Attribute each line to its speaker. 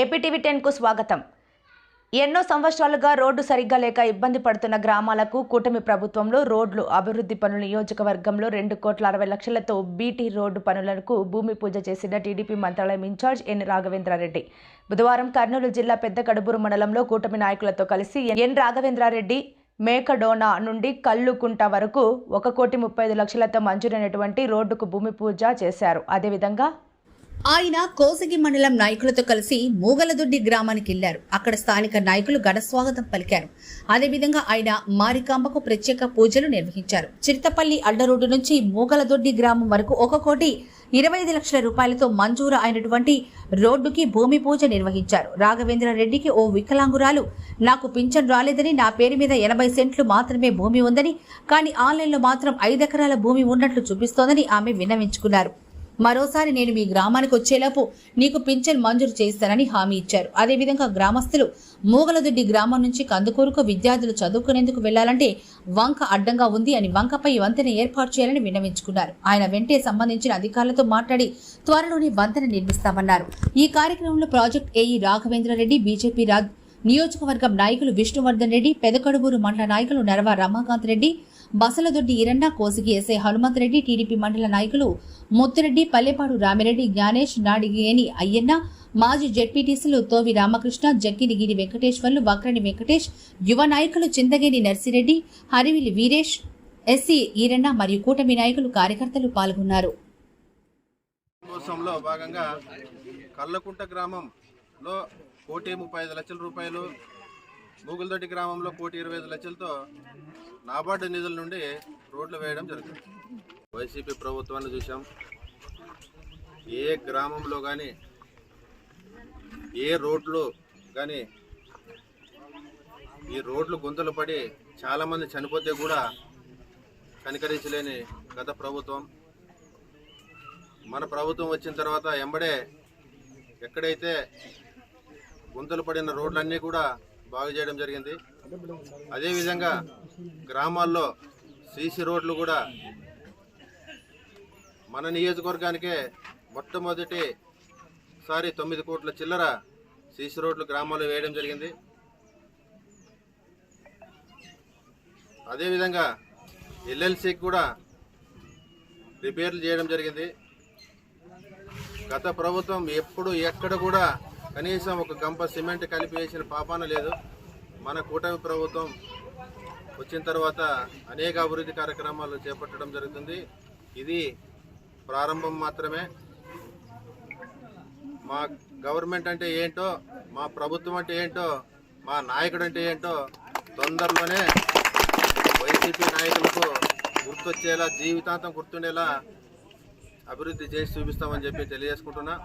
Speaker 1: APTV టెన్కు స్వాగతం. ఎన్నో సంవత్సరాలుగా రోడ్డు సరిగ్గా లేక ఇబ్బంది పడుతున్న గ్రామాలకు కూటమి ప్రభుత్వంలో రోడ్లు అభివృద్ధి పనుల నియోజకవర్గంలో రెండు కోట్ల అరవై లక్షలతో బీటీ రోడ్డు పనులకు భూమి పూజ చేసిన టీడీపీ మంత్రాలయం ఇన్ఛార్జ్ ఎన్ రాఘవేంద్రారెడ్డి. బుధవారం కర్నూలు జిల్లా పెద్ద కడుబూరు మండలంలో కూటమి నాయకులతో కలిసి ఎన్ రాఘవేంద్రారెడ్డి మేకడోనా నుండి కల్లుకుంట వరకు ఒక కోటి ముప్పై ఐదు లక్షలతో మంజూరైనటువంటి రోడ్డుకు భూమి పూజ చేశారు. అదేవిధంగా
Speaker 2: ఆయన కోసగి మండలం నాయకులతో కలిసి మూగలదొడ్డి గ్రామానికి వెళ్ళారు అక్కడ స్థానిక నాయకులు ఘన స్వాగతం పలికారు. అదేవిధంగా ఆయన మారికాంబకు ప్రత్యేక పూజలు నిర్వహించారు. చిరుతపల్లి అడ్డ రోడ్డు నుంచి మూగలదొడ్డి గ్రామం వరకు ఒక కోటి ఇరవై ఐదు లక్షల రూపాయలతో మంజూరు అయినటువంటి రోడ్డుకి భూమి పూజ నిర్వహించారు. రాఘవేంద్ర రెడ్డికి ఓ వికలాంగురాలు. నాకు పింఛన్ రాలేదని నా పేరు మీద ఎనభై సెంట్లు మాత్రమే భూమి ఉందని కానీ ఆన్లైన్లో మాత్రం ఐదెకరాల భూమి ఉన్నట్లు చూపిస్తోందని ఆమె విన్నవించుకున్నారు. మరోసారి నేను మీ గ్రామానికి వచ్చేలోపు నీకు పింఛన్ మంజూరు చేస్తానని హామీ ఇచ్చారు. అదేవిధంగా గ్రామస్తులు మూగలదొడ్డి గ్రామం నుంచి కందుకూరుకు విద్యార్థులు చదువుకునేందుకు వెళ్ళాలంటే వంక అడ్డంగా ఉంది అని వంకపై వంతెన ఏర్పాటు చేయాలని విన్నవించుకున్నారు. ఆయన వెంటే సంబంధించిన అధికారులతో మాట్లాడి త్వరలోనే వంతెన నిర్మిస్తామన్నారు. ఈ కార్యక్రమంలో project AE Raghavendrareddy BJP Raj నియోజకవర్గం నాయకులు విష్ణువర్ధన్ రెడ్డి పెదకడుబూరు మండల నాయకులు నరవ రమాకాంత్ రెడ్డి బసలదొడ్డి ఈరన్న కోసిగి ఎస్ఐ హనుమంత్రెడ్డి టీడీపీ మండల నాయకులు ముత్తిరెడ్డి పల్లెపాడు రామిరెడ్డి జ్ఞానేష్ నాడిగేని అయ్యన్న మాజీ జెడ్పీటీసీలు తోవి రామకృష్ణ జక్కినిగిరి వెంకటేశ్వర్లు వక్రని వెంకటేష్ యువ నాయకులు చింతగేని నర్సిరెడ్డి హరివిలి వీరేష్ ఎస్సీ ఈరన్న మరియు కూటమి నాయకులు కార్యకర్తలు పాల్గొన్నారు.
Speaker 3: భాగంగా కల్లకుంట గ్రామంలో కోటి ముప్పై ఐదు లక్షల రూపాయలు మూగులదొడ్డి గ్రామంలో కోటి ఇరవై ఐదు లక్షలతో నాబార్డు నిధుల నుండి రోడ్లు వేయడం జరుగుతుంది. వైసీపీ ప్రభుత్వాన్ని చూసాం ఏ గ్రామంలో కానీ ఏ రోడ్లు కానీ ఈ రోడ్లు గుంతలు పడి చాలామంది చనిపోతే కూడా కనికరించలేని గత ప్రభుత్వం. మన ప్రభుత్వం వచ్చిన తర్వాత ఎంబడే ఎక్కడైతే గుంతలు పడిన రోడ్లన్నీ కూడా బాగు చేయడం జరిగింది. అదేవిధంగా గ్రామాల్లో సీసీ రోడ్లు కూడా మన నియోజకవర్గానికే మొట్టమొదటి సారి తొమ్మిది కోట్ల చిల్లర సీసీ రోడ్లు గ్రామాల్లో వేయడం జరిగింది. అదేవిధంగా ఎల్ఎల్సికి కూడా రిపేర్లు చేయడం జరిగింది. గత ప్రభుత్వం ఎప్పుడు ఎక్కడ కూడా కనీసం ఒక గంప సిమెంట్ కలిపి వేసిన పాపాన లేదు. మన కూటమి ప్రభుత్వం వచ్చిన తర్వాత అనేక అభివృద్ధి కార్యక్రమాలు చేపట్టడం జరుగుతుంది. ఇది ప్రారంభం మాత్రమే. మా గవర్నమెంట్ అంటే ఏంటో మా ప్రభుత్వం అంటే ఏంటో మా నాయకుడు అంటే ఏంటో తొందరలోనే వైసీపీ నాయకులకు గుర్తొచ్చేలా జీవితాంతం గుర్తుండేలా అభివృద్ధి చేసి చూపిస్తామని చెప్పి తెలియజేసుకుంటున్నా.